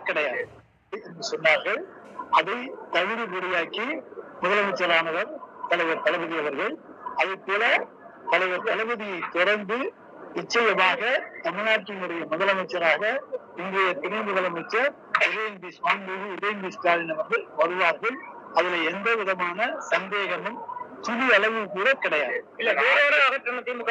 கிடையாது என்று சொன்னார்கள். அதை தகுதிபடியாக்கி முதலமைச்சரானவர் தலைவர் தளபதி அவர்கள் அதே போல தலைவர் தளபதியை தொடர்ந்து நிச்சயமாக தமிழ்நாட்டினுடைய முதலமைச்சராக இன்றைய துணை முதலமைச்சர் உதயநிதி சுவாமியோடு உதயநிதி ஸ்டாலின் அவர்கள் வருவார்கள். அதுல எந்த விதமான சந்தேகமும் சிறு அளவு கூட கிடையாது. இல்ல வேற அகற்றணும் திமுக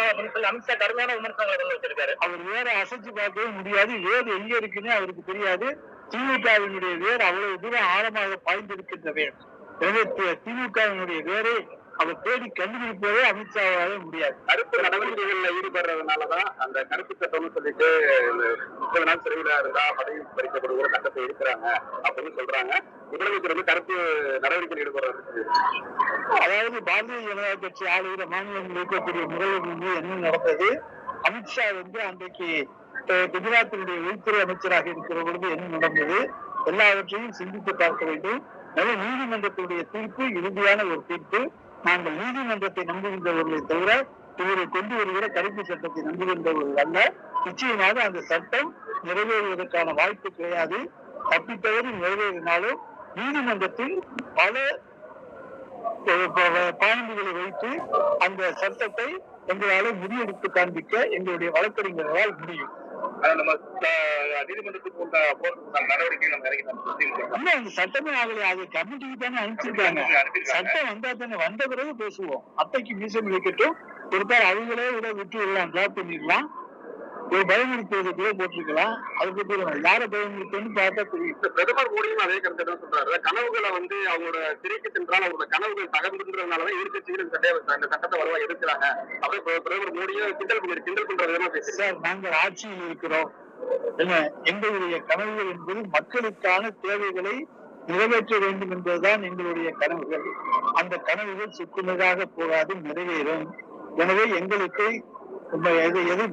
அமித்ஷா கடுமையான விமர்சனங்களை அவர் வேற அசைச்சு பார்க்கவே முடியாது. வேர் எங்க இருக்குன்னு அவருக்கு தெரியாது. திமுகவினுடைய வேர் அவ்வளவு தூரம் ஆழமாக பாய்ந்திருக்கின்ற வேர் எனவே திமுகவினுடைய வேரை அவர் தேடி கண்டுபிடிப்பதே அமித்ஷாவால முடியாது. கருத்து நடவடிக்கைகள்ல ஈடுபடுறதுனாலதான் அந்த கருத்து சட்டம்னு சொல்லிட்டு முப்பது நாள் சிறையில இருந்தா பதவி பறிக்கப்படுகிற சட்டத்தை இருக்கிறாங்க அப்படின்னு சொல்றாங்க. முதலமைச்சர் வந்து கருத்து நடவடிக்கையில் ஈடுபடுறது அதாவது பாரதிய ஜனதா கட்சி ஆளுகிற மாநிலங்கள் இருக்கக்கூடிய முதல்வர் வந்து என்ன நடந்தது? அமித்ஷா வந்து அன்றைக்கு குஜராத்தினுடைய உள்துறை அமைச்சராக இருக்கிற பொழுது என்ன நடந்தது? எல்லாவற்றையும் சிந்தித்து பார்க்க வேண்டும். எனவே நீதிமன்றத்தினுடைய தீர்ப்பு இறுதியான ஒரு தீர்ப்பு. நாங்கள் நீதிமன்றத்தை நம்புகின்றவர்களை தவிர இவரை கொண்டு வருகிற கருப்பு சட்டத்தை நம்புகின்றவர்கள் அல்ல. நிச்சயமாக அந்த சட்டம் நிறைவேறுவதற்கான வாய்ப்பு கிடையாது. தப்பித்தவரை நிறைவேறினாலும் நீதிமன்றத்தில் பல பாயிண்டுகளை வைத்து அந்த சட்டத்தை எங்களால முறியடித்து காண்பிக்க எங்களுடைய வழக்கறிஞர்களால் முடியும். நம்ம நீதிமன்றத்துக்கு உள்ள போறதுக்கான நடவடிக்கை நம்ம அந்த சட்டமே ஆகலையா அது கமிட்டிக்கு தானே அனுப்பிச்சிருக்காங்க. சட்டம் வந்தா தானே வந்த பிறகு பேசுவோம். அத்தைக்கு மீசம் ஒருத்தர் அவங்களே விட விட்டு விடலாம் டிராப் பண்ணிடலாம். ஒரு பயமுறுத்துவது கூட போட்டிருக்கலாம். அதை பத்தி நம்ம யாரை பயமுறுத்துன்னு பார்த்தா தெரியும். பிரதமர் மோடியும் அதே கருத்தை தான் சொல்றாரு. கனவுகளை வந்து அவங்களோட திரைக்கு சென்றால் அவங்களோட கனவுகள் தகர்ந்துன்றதுனாலதான் எதிர்கட்சிகள் இந்த சட்டை இந்த சட்டத்தை வலுவா எதிர்க்கிறாங்க. அப்படியே பிர- பிரதமர் மோடியும் கிண்டல் பண்ணி கிண்டல் பண்ற விதமா பேசுறாரு நாங்கள் ஆட்சியில் இருக்கிறோம். எங்களுடைய கனவுகள் என்பது மக்களுக்கான தேவைகளை நிறைவேற்ற வேண்டும் என்பதுதான் எங்களுடைய கனவுகள். அந்த கனவுகள் சுக்குநூறாக போகாது நிறைவேறும். எனவே எங்களுக்கு எது எது?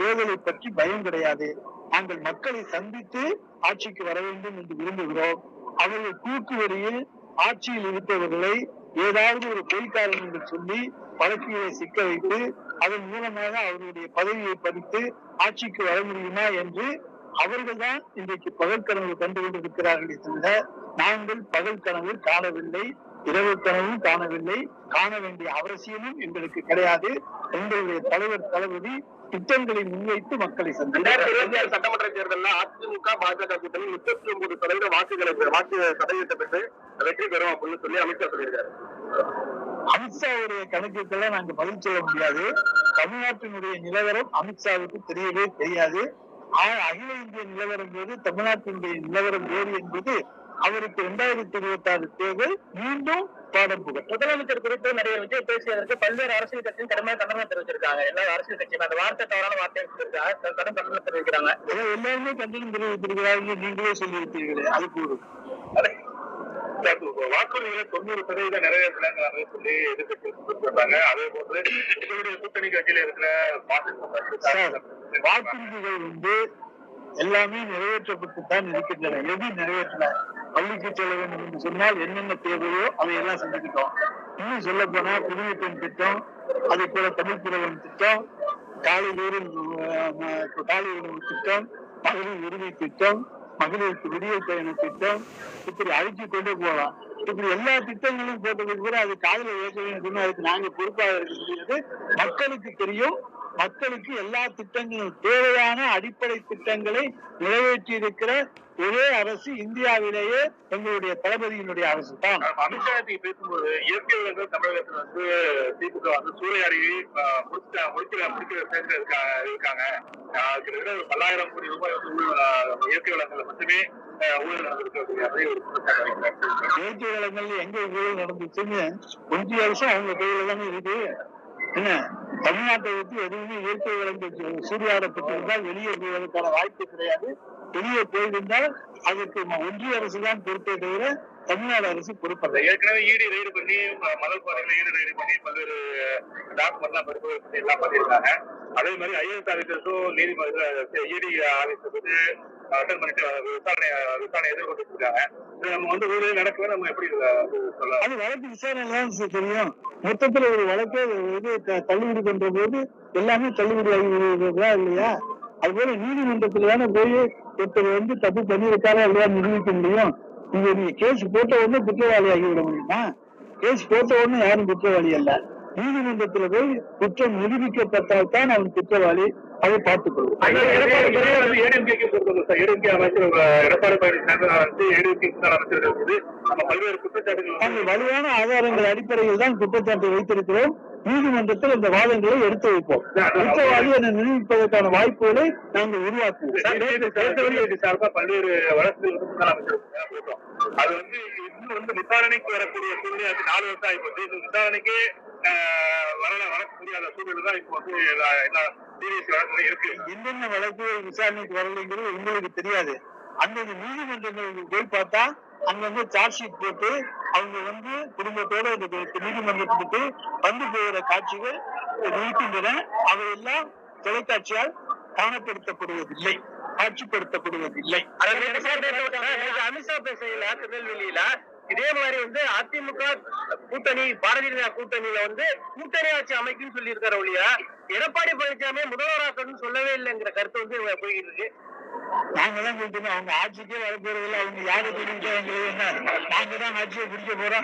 தேர்தலை பற்றி பயம் கிடையாது. நாங்கள் மக்களை சந்தித்து ஆட்சிக்கு வர வேண்டும் என்று விரும்புகிறோம். அவர்கள் குறுக்கு வழியில் ஆட்சியில் இருப்பவர்களை ஏதாவது ஒரு பொய்க்காரன் என்று சொல்லி வழக்குகளை சிக்க வைத்து அதன் மூலமாக அவர்களுடைய பதவியை பறித்து ஆட்சிக்கு வர முடியுமா என்று அவர்கள் தான் இன்றைக்கு பகல் கனவு கண்டு கொண்டிருக்கிறார்களே தவிர நாங்கள் பகல் கனவு காணவில்லை. இரவு கனவும் காணவில்லை. காண வேண்டிய அவசியமும் எங்களுக்கு கிடையாது. எங்களுடைய தலைவர் தளபதி திட்டங்களை முன்வைத்து மக்களை சந்தித்தார் சட்டமன்ற தேர்தலில் அதிமுக பாஜக கூட்டணி முப்பத்தி ஒன்பது சதவீத வாக்குகளை வாக்கு சதவீதத்தை பெற்று வெற்றி பெறும் அப்படின்னு சொல்லி அமித்ஷா சொல்லியிருக்காரு. அமித்ஷாவுடைய கணக்குக்கெல்லாம் நாங்க பதில் சொல்ல முடியாது. தமிழ்நாட்டினுடைய நிலவரம் அமித்ஷாவுக்கு தெரியவே தெரியாது. அகில இந்திய நிலவரம் போது தமிழ்நாட்டினுடைய நிலவரம் வேறு என்பது அவருக்கு இரண்டாயிரத்தி இருபத்தி ஆறு தேர்தல் மீண்டும் பாடம் புகட்டும் முதலமைச்சர் குறித்து நிறைய விஜய் பேசியதற்கு பல்வேறு அரசியல் கட்சியும் கடுமையான கண்டனம் தெரிவிச்சிருக்காங்க. எல்லா அரசியல் கட்சியும் அந்த வார்த்தை தவறான வார்த்தை சொல்லியிருக்காங்க கடும் கண்டனம் தெரிவிக்கிறாங்க. எல்லாருமே கண்டனம் தெரிவித்திருக்கிறார்கள் நீங்களே சொல்லியிருப்பீர்களே அது போதும். வாக்குறுதிகளை தொண்ணூறு சதவீதம் நிறைவேற்றலாங்க சொல்லி எதிர்கட்சி சொல்றாங்க அதே போன்று உங்களுடைய கூட்டணி கட்சியில இருக்கிற வாக்குறுதிகள் வந்து எல்லாமே நிறைவேற்றப்பட்டுத்தான் இருக்கின்றன. எது நிறைவேற்றல? பள்ளிக்கு செல்ல வேண்டும் என்று சொன்னால் என்னென்ன தேவையோ அதையெல்லாம் செஞ்சுக்கிட்டோம். இன்னும் சொல்ல போனா புதுமை பெண் திட்டம் அதே போல தமிழ் புலவன் திட்டம் காலை தோறும் காலை உணவு திட்டம் மகளிர் உரிமை திட்டம் மகளிருக்கு விடியல் பயண திட்டம் இப்படி அழிச்சு கொண்டு போகலாம். இப்படி எல்லா திட்டங்களும் போட்டதுக்கு கூட அது காதல ஏற்கனவே அதுக்கு நாங்க பொறுப்பாக இருக்க முடியாது. மக்களுக்கு தெரியும் மக்களுக்கு எல்லா திட்டங்களும் தேவையான அடிப்படை திட்டங்களை நிறைவேற்றி இருக்கிற ஒரே அரசு இந்தியாவிலேயே எங்களுடைய தளபதியினுடைய அரசு தான் அமித்ஷா பேசும்போது இயற்கை விலங்குகள் தமிழகத்துல வந்து திமுக வந்து சூறையாடி முடிக்கிற சேர்ந்து இருக்காங்க. கிட்டத்தட்ட ஒரு பல்லாயிரம் கோடி ரூபாய் வந்து இயற்கை விலங்குகள் மட்டுமே. இயற்கை வளங்கள்ல எங்க ஊழல் நடந்துச்சுன்னு ஒன்றிய அரசு அவங்க கையில தானே இருக்கு. என்ன தமிழ்நாட்டை விட்டு எதுவுமே இயற்கை வளங்கள் சூறையாடப்பட்டிருந்தால் வெளியே போவதற்கான வாய்ப்பு கிடையாது. வெளியே போயிருந்தால் அதற்கு ஒன்றிய அரசு தான் பொறுப்பே தவிர தமிழ்நாடு அரசு பொறுப்பல்ல ஏற்கனவே ஈடு ரெய்டு பண்ணி மலர் மணல் குவாரிகளை ஈடு ரெய்டு பண்ணி பல்வேறு டாக்குமெண்ட் எல்லாம் பறிமுதல் பண்ணி எல்லாம் பண்ணியிருக்காங்க. அதே மாதிரி ஐஎஸ் ஆபீசர்ஸும் நீதிமன்ற ஈடி ஆபீசர் வந்து அட்டன் பண்ணிட்டு விசாரணை விசாரணை எதிர்கொண்டு இருக்காங்க. நம்ம வந்து நடக்கவே நம்ம எப்படி சொல்லலாம்? அது வழக்கு விசாரணை தெரியும். மொத்தத்துல ஒரு வழக்கை இது தள்ளுபடி பண்ற போது எல்லாமே தள்ளுபடி ஆகி இல்லையா? அதுபோல நீதிமன்றத்துல தானே போய் ஒருத்தர் வந்து தப்பு பண்ணியிருக்காரா இல்லையா நிரூபிக்க முடியும். இங்க நீங்க கேஸ் போட்ட உடனே குற்றவாளி ஆகிவிட முடியுமா? கேஸ் போட்ட உடனே யாரும் குற்றவாளி அல்ல. நீதிமன்றத்துல போய் குற்றம் நிரூபிக்கப்பட்டால் தான் அவன் குற்றவாளி. அதை பார்த்துக் கொள்வோம் ஏடிஎம்கேக்கு பொறுத்தவரை சார். ஏடிஎம்கே அமைச்சர் அஹ், எடப்பாடி பழனிசாமி வந்து அமைச்சர்கள் வலுவான ஆதாரங்கள் அடிப்படையில் தான் குற்றச்சாட்டை வைத்திருக்கிறோம். நீதிமன்றத்தில் இந்த வாதங்களை எடுத்து வைப்போம். குற்றவாளி என நிரூபிப்பதற்கான வாய்ப்புகளை நாங்கள் உருவாக்குவோம். சட்டவெளி சார்பா பல்வேறு வழக்குகள் அது வந்து இன்னும் வந்து விசாரணைக்கு வரக்கூடிய சூழ்நிலை அது நாலு வருஷம் ஆகி போச்சு. இந்த விசாரணைக்கு வரல வரக்க முடியாத சூழ்நிலை தான் இப்போ வந்து சீரியஸ் இருக்கு. என்னென்ன வழக்குகள் விசாரணைக்கு வரலைங்கிறது உங்களுக்கு தெரியாது. அந்தந்த நீதிமன்றங்களுக்கு போய் பார்த்தா அங்க வந்து சார்ஜ் ஷீட் போட்டு அவங்க வந்து குடும்பத்தோட இந்த நீதிமன்றத்துக்கு வந்து போகிற காட்சிகள் இருக்கின்றன அவையெல்லாம் தொலைக்காட்சியால் காணப்படுத்தப்படுவதில்லை காட்சிப்படுத்தப்படுவதில்லை. அமித்ஷா பேசையில திருநெல்வேலியில இதே மாதிரி வந்து அதிமுக கூட்டணி பாரதிய ஜனதா கூட்டணியில வந்து கூட்டணி ஆட்சி அமைக்கும் சொல்லி இருக்கிற ஒழிய எடப்பாடி பழனிசாமி முதல்வராக்கணும்னு சொல்லவே இல்லைங்கிற கருத்து வந்து போயிட்டு இருக்கு. நாங்க தான் சொல்லிட்டு அவங்க ஆட்சிக்கே வர போறதில்லை அவங்க யாரை சொல்லிட்டு நாங்க தான் ஆட்சியை பிடிக்க போறோம்.